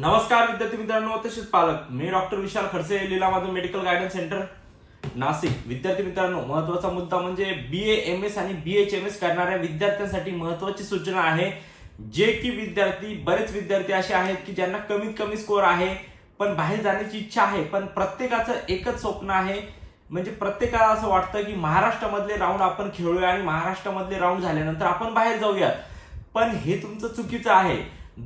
नमस्कार विद्यार्थी मित्रांनो तसेच पालक. मी doctor Vishal Khadse Leela Madhav medical guidance centre Nashik. विद्यार्थी मित्रांनो महत्त्वाचा मुद्दा म्हणजे बी ए एम एस आणि बी एच एम एस करणाऱ्या विद्यार्थ्यांसाठी महत्वाची सूचना आहे. जे की विद्यार्थी बरेच विद्यार्थी असे आहेत की ज्यांना कमीत कमी स्कोअर आहे पण बाहेर जाण्याची इच्छा आहे. पण प्रत्येकाचं एकच स्वप्न आहे म्हणजे प्रत्येकाला असं वाटतं की महाराष्ट्रामधले राऊंड आपण खेळूया आणि महाराष्ट्रामधले राऊंड झाल्यानंतर आपण बाहेर जाऊयात. पण हे तुमचं चुकीचं आहे.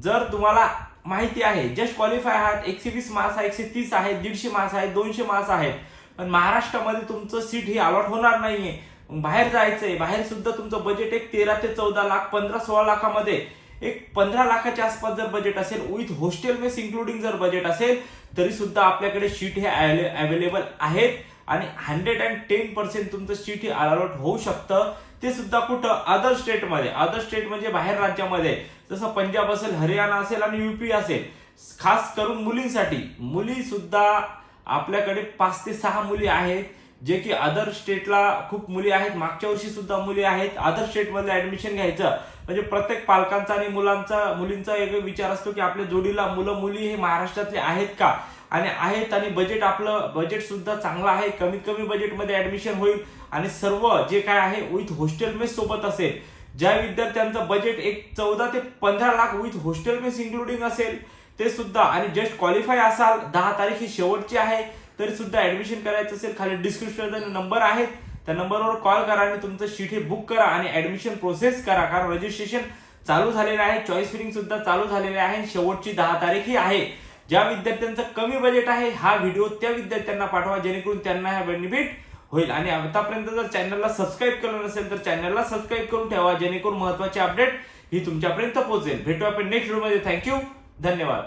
जर तुम्हाला माहिती आहे. जस्ट क्वालिफाय आहात. एकशे वीस मार्क्स आहे एकशे तीस आहेत दीडशे मार्क्स आहेत दोनशे मार्क्स आहेत. पण महाराष्ट्रामध्ये तुमचं सीट ही अलॉट होणार नाहीये. बाहेर जायचंय. बाहेर सुद्धा तुमचं बजेट एक तेरा ते चौदा लाख पंधरा सोळा लाखामध्ये. एक पंधरा लाखाच्या आसपास जर बजेट असेल विथ हॉस्टेल मेस इन्क्लुडिंग जर बजेट असेल तरी सुद्धा आपल्याकडे सीट हे अवेलेबल आहेत. आणि हंड्रेड अँड टेन पर्सेंट तुमचं सीट अलॉट होऊ शकतं. ते सुद्धा कुठं? अदर स्टेटमध्ये अदर स्टेट म्हणजे बाहेर राज्यामध्ये. जसं पंजाब असेल हरियाणा असेल आणि युपी असेल. खास करून मुलींसाठी. मुली सुद्धा आपल्याकडे पाच ते सहा मुली आहेत. जे की अदर स्टेटला खूप मुली आहेत मागच्या वर्षी सुद्धा मुली आहेत अदर स्टेटमध्ये ऍडमिशन घ्यायचं. म्हणजे प्रत्येक पालकांचा आणि मुलांचा मुलींचा एक विचार असतो की आपल्या जोडीला मुलं मुली हे महाराष्ट्रातले आहेत का? आणि आहेत आणि बजेट आपलं बजेट सुद्धा चांगलं आहे कमीत कमी बजेटमध्ये ऍडमिशन होईल. आणि सर्व जे काय आहे विथ हॉस्टेल मेस सोबत असेल. ज्या विद्यार्थ्यांचं बजेट एक चौदा ते पंधरा lakh with hostel mess including असेल ते सुद्धा. आणि जस्ट क्वालिफाय असाल दहा तारीख ही शेवटची आहे. तरी सुद्धा ऍडमिशन करायचं असेल खाली डिस्क्रिप्शन नंबर आहेत त्या नंबरवर कॉल करा आणि तुमचं शीट हे बुक करा आणि ऍडमिशन प्रोसेस करा. कारण रजिस्ट्रेशन चालू झालेलं आहे चॉईस फिलिंग सुद्धा चालू झालेले आहे शेवटची दहा तारीख ही आहे. ज्या विद्यार्थ्यांचं कमी बजेट आहे हा व्हिडिओ त्या विद्यार्थ्यांना पाठवा जेणेकरून त्यांना हा बेनिफिट होईल. आणि आतापर्यंत जर चॅनलला सबस्क्राईब केलं नसेल तर चॅनलला सबस्क्राईब करून ठेवा जेणेकरून महत्त्वाचे अपडेट ही तुमच्यापर्यंत पोहोचेल. भेटू आपण नेक्स्ट व्हिडिओमध्ये थँक्यू धन्यवाद.